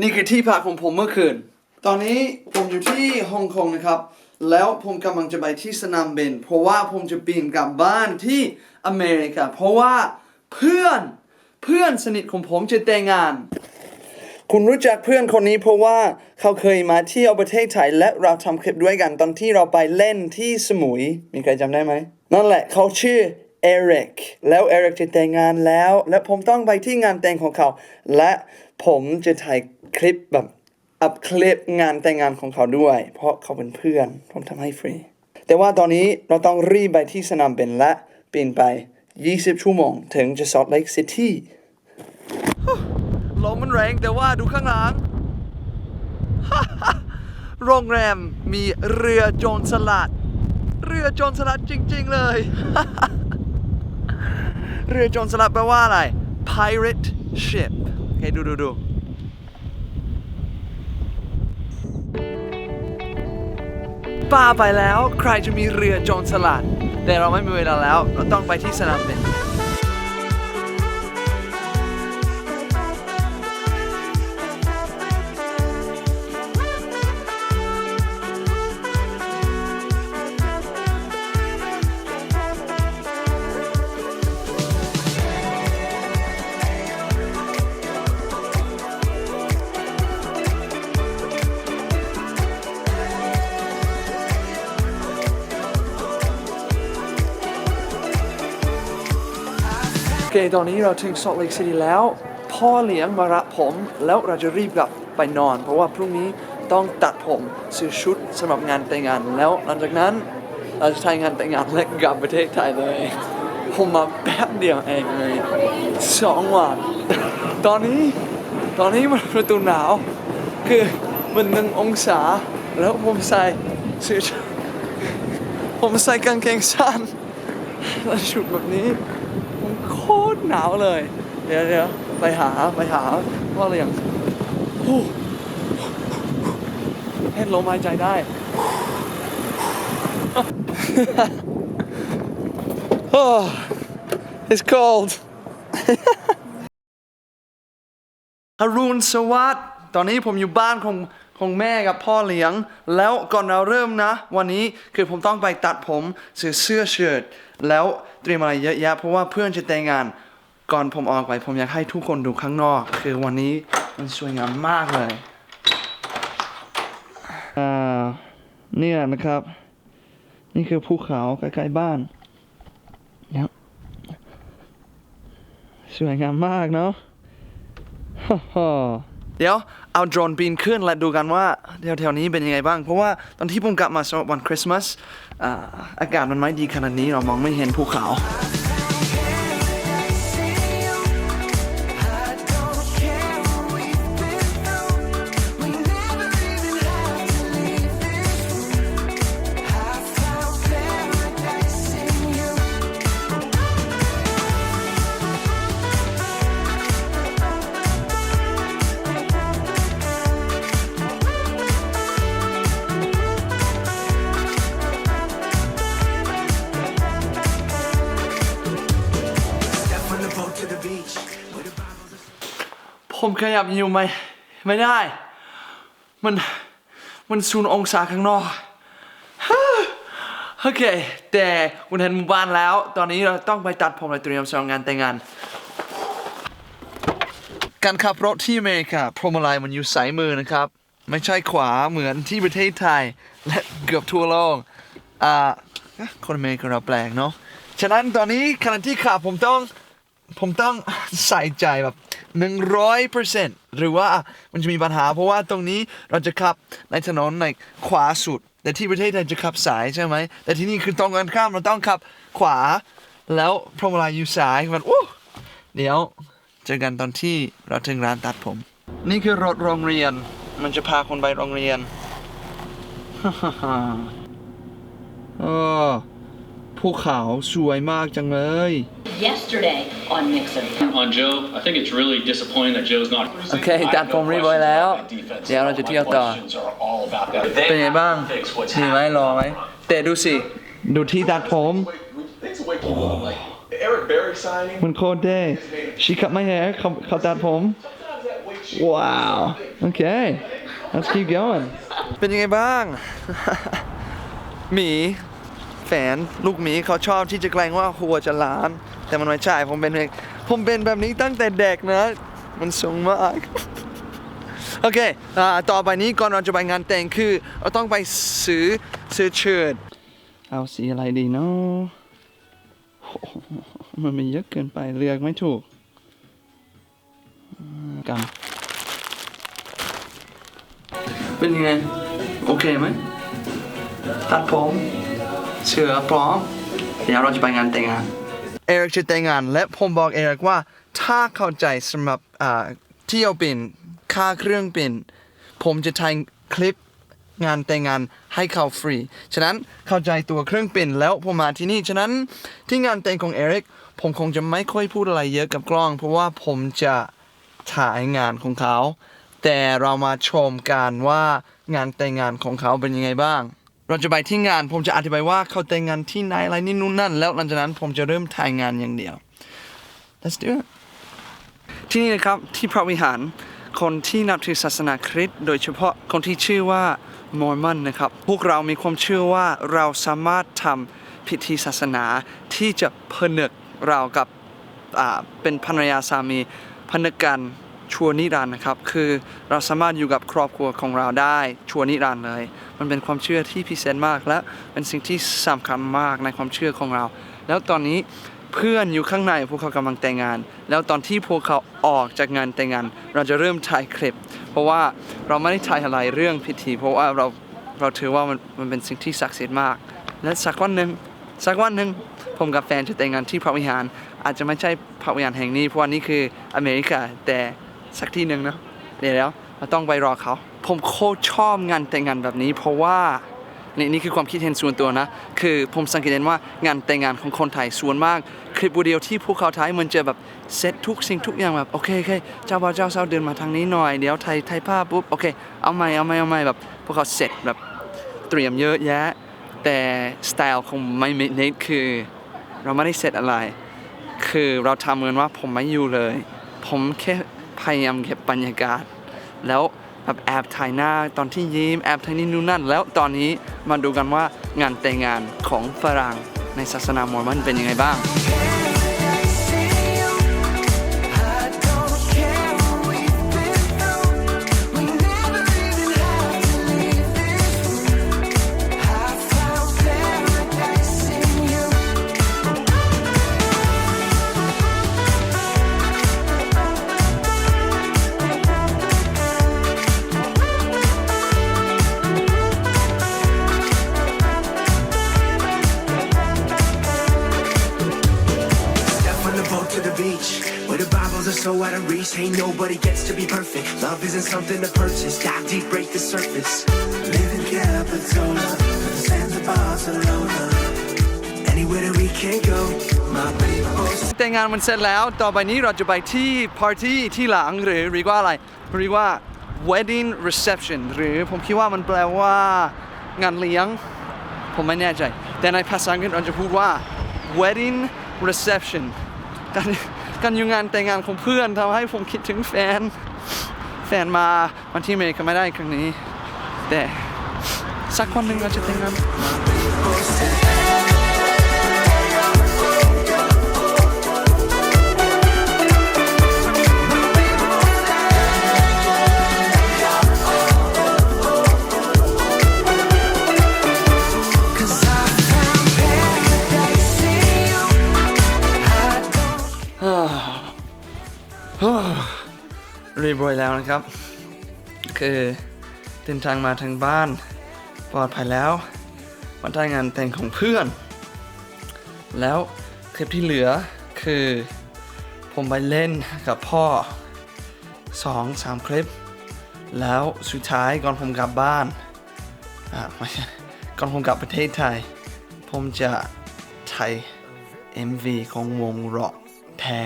นี่คือที่พักของผมเมื่อคืน ตอนนี้ผมอยู่ที่ฮ่องกงนะครับ แล้วผมกำลังจะไปที่สนามบิน เพราะว่าผมจะบินกลับบ้านที่อเมริกา เพราะว่าเพื่อนเพื่อนสนิทของผมจะแต่งงาน คุณรู้จักเพื่อนคนนี้เพราะว่าเขาเคยมาเที่ยวประเทศไทยและเราทำคลิปด้วยกันตอนที่เราไปเล่นที่สมุย มีใครจำได้ไหม นั่นแหละเขาชื่อเอริก แล้วเอริกจะแต่งงานแล้ว และผมต้องไปที่งานแต่งของเขา และ ผมจะถ่ายคลิปแบบอัพคลิปงานแต่งงานของเขาด้วย เพราะเขาเป็นเพื่อน ผมทำให้ฟรี แต่ว่าตอนนี้เราต้องรีบไปที่สนามบินและบินไป 20 ชั่วโมง ถึงจะซอลเลกซิตี้ลมมันแรงแต่ว่าดูข้างหลัง โรงแรมมีเรือโจรสลัด เรือโจรสลัดจริง ๆ เลย เรือโจรสลัดแปลว่าอะไร pirate ship เคดูดูดูป้าไปแล้ว ใครจะมีเรือโจรสลัด แต่เราไม่มีเวลาแล้ว เราต้องไปที่สนามบิน ตอนนี้เราถึง Salt Lake City แล้ว พ่อเลี้ยงมารับผมแล้วเราจะรีบกลับไปนอน เพราะว่าพรุ่งนี้ต้องตัดผมซื้อชุดสำหรับงานแต่งงานแล้วหลังจากนั้นเราจะทำงานแต่งงานและกลับประเทศไทยเลย ผมมาแป๊บเดียวเองเลยสองวันตอนนี้ตอนนี้มันประตูหนาว คือมันหนึ่งองศา แล้วผมใส่เสื้อผมใส่กางเกงสั้นแล้วชุดแบบนี้ ตรหนาวเลย เดี๋ยวเดี๋ยวไปหาไปหาว่าอะไรอย่างโอ้เห็นลมหายใจได้ oh it's cold อรุณสวัสดตอนนี้ผมอยู่บ้านของของแม่กับพ่อเลี้ยง แล้วก่อนเราเริ่มนะ วันนี้คือผมต้องไปตัดผมซื้อเสื้อเชิ้ตแล้วเตรียมอะไรเยอะแยะเพราะว่าเพื่อนจะแต่งงาน ก่อนผมออกไปผมอยากให้ทุกคนดูข้างนอก คือวันนี้มันสวยงามมากเลยอ่าเนี่ยนะครับ นี่คือภูเขาใกล้ๆบ้านเนี่ยสวยงามมากเนาะเดี๋ยวเอาโดรนบินขึ้นและดูกันว่าแถวๆนี้เป็นยังไงบ้าง เพราะว่าตอนที่ผมกลับมาสำหรับวันคริสต์มาสอ่าอากาศมันไม่ดีขนาดนี้เรามองไม่เห็นภูเขา ผมขยับอยู่ไหมไม่ได้ มัน มันศูนย์องศาข้างนอก โอเค แต่คุณเห็นหมู่บ้านแล้ว ตอนนี้เราต้องไปตัดผมและเตรียมสำหรับงานแต่งงาน การขับรถที่อเมริกาพรมลายมันอยู่สายมือนะครับ ไม่ใช่ขวาเหมือนที่ประเทศไทย และเกือบทั่วโลก อ่า คนอเมริกันเราแปลกเนาะ ฉะนั้นตอนนี้ขณะที่ขับผมต้อง ผมต้องใส่ใจแบบ หนึ่งร้อยเปอร์เซ็นต์หรือว่ามันจะมีปัญหา เพราะว่าตรงนี้เราจะขับในถนนในขวาสุด แต่ที่ประเทศไทยจะขับสายใช่ไหม แต่ที่นี่คือตรงกันข้ามเราต้องขับขวา แล้วพรมลายอยู่ซ้ายมันโอ้เดี๋ยวเจอกันตอนที่เราถึงร้านตัดผม นี่คือรถโรงเรียน มันจะพาคนไปโรงเรียนโอ้ภูเขาสวยมากจังเลย yesterday on Mixer. on Joe. I think it's really disappointing that Joe's not. โอเคตัดผมเรียบร้อยแล้ว เดี๋ยวเราจะเที่ยวต่อ เป็นไงบ้างดีไหมรอไหมแต่ดูสิ ดูที่ตัดผม Things way too long. Like Eric Berry signing. มันโคตรเท่ชีคับไม่แฮร์เขาเขาตัดผม Sometimes that way Wow Okay let's keep going เป็นยังไงบ้าง หมี แฟน ลูกหมีเขาชอบที่จะแกล้งว่าหัวจะล้าน แต่มันไม่ใช่ผมเป็นผมเป็นแบบนี้ตั้งแต่เด็กนะ มันสูงมากโอเคต่อไปนี้ก่อนเราจะไปงานแต่งคือเราต้องไปซื้อซื้อเชิ้ตเอาสีอะไรดีเนาะมันม่เยอะเกินไปเลือกไม่ถูกกันเป็นยังไง โอเคไหมตัดผมเสื้อพร้อมเดี๋ยวเราจะไปงานแต่งงาน เอริกจะแต่งงาน และผมบอกเอริกว่าถ้าเข้าใจสำหรับเที่ยวบินค่าเครื่องบินผมจะถ่ายคลิปงานแต่งงานให้เขาฟรี ฉะนั้นเข้าใจตัวเครื่องบินแล้วผมมาที่นี่ ฉะนั้นที่งานแต่งของเอริกผมคงจะไม่ค่อยพูดอะไรเยอะกับกล้อง เพราะว่าผมจะถ่ายงานของเขา แต่เรามาชมกันว่างานแต่งงานของเขาเป็นยังไงบ้าง เราจะไปที่งาน ผมจะอธิบายว่าเขาแต่งงานที่ไหนอะไรนี่นู่นนั่น แล้วหลังจากนั้นผมจะเริ่มถ่ายงานอย่างเดียว let's do it ที่นี่นะครับที่พระวิหารคนที่นับถือศาสนาคริสต์โดยเฉพาะคนที่ชื่อว่ามอร์มอนนะครับ พวกเรามีความเชื่อว่าเราสามารถทำพิธีศาสนาที่จะผนึกเรากับอ่าเป็นภรรยาสามีผนึกกัน ชัวนิรันนะครับ คือเราสามารถอยู่กับครอบครัวของเราได้ชัวนิรันเลย มันเป็นความเชื่อที่พิเศษมากและเป็นสิ่งที่สำคัญมากในความเชื่อของเรา แล้วตอนนี้เพื่อนอยู่ข้างในพวกเขากำลังแต่งงาน แล้วตอนที่พวกเขาออกจากงานแต่งงาน เราจะเริ่มถ่ายคลิป เพราะว่าเราไม่ได้ถ่ายอะไรเรื่องพิธี เพราะว่าเราเราถือว่ามันมันเป็นสิ่งที่ศักดิ์สิทธิ์มาก และสักวันหนึ่งสักวันหนึ่งผมกับแฟนจะแต่งงานที่พระวิหาร อาจจะไม่ใช่พระวิหารแห่งนี้เพราะว่านี่คืออเมริกาแต่ สักที่หนึ่งนะเดี๋ยวแล้วเราต้องไปรอเขา ผมโคตรชอบงานแต่งงานแบบนี้ เพราะว่านี่นี่คือความคิดเห็นส่วนตัวนะ คือผมสังเกตเห็นว่างานแต่งงานของคนไทยส่วนมาก คลิปวิดีโอที่พวกเขาถ่ายมันจะแบบเซตทุกสิ่งทุกอย่างแบบโอเคโอเคเจ้าบ่าวเจ้าสาวเดินมาทางนี้หน่อยเดี๋ยวไทยไทยภาพปุ๊บโอเคเอาใหม่เอาใหม่เอาใหม่แบบพวกเขาเสร็จแบบเตรียมเยอะแยะ แต่สไตล์ของไม่เมนคือ เราไม่ได้เสร็จอะไร คือเราทำเหมือนว่าผมไม่อยู่เลย ผมแค่ พยายามเก็บบรรยากาศ แล้วแบบแอบถ่ายหน้าตอนที่ยิ้มแอบถ่ายนี่นู่นนั่น แล้วตอนนี้มาดูกันว่างานแต่งงานของฝรั่งในศาสนามอร์มันเป็นยังไงบ้าง out of reach Ain't nobody gets to be perfect Love isn't something to purchase Dive deep, break the surface Live in Capitola the sands of Barcelona Anywhere that we can go My people's แต่งงานมันเสร็จแล้ว ต่อไปนี้เราจะไปที่ปาร์ตี้ที่หลังหรือเรียกว่าอะไรเรียกว่า wedding reception หรือผมคิดว่ามันแปลว่างานเลี้ยง ผมไม่แน่ใจ แต่ในภาษาอังกฤษเราจะพูดว่า wedding reception การ การอยู่งานแต่งงานของเพื่อนทำให้ผมคิดถึงแฟน แฟนมาวันที่เมย์ก็ไม่ได้ครั้งนี้ แต่สักวันหนึ่งเราจะแต่งงาน แล้วนะครับ คือเดินทางมาทางบ้านปลอดภัยแล้วมาได้งานแต่งของเพื่อน แล้วคลิปที่เหลือคือผมไปเล่นกับพ่อสองสามคลิป แล้วสุดท้ายก่อนผมกลับบ้านอ่าไม่ใช่ก่อนผมกลับประเทศไทย ผมจะถ่าย MV ของวงร็อกแท้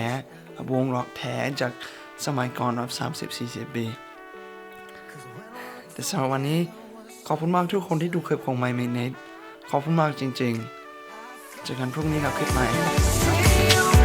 วงร็อกแท้จาก สมัยก่อนแบบ30-40 ปี แต่สำหรับวันนี้ขอบคุณมากทุกคนที่ดูคลิปของ My m a n e ขอบคุณมากจริงๆ เจอกันพรุ่งนี้กับคลิปใหม่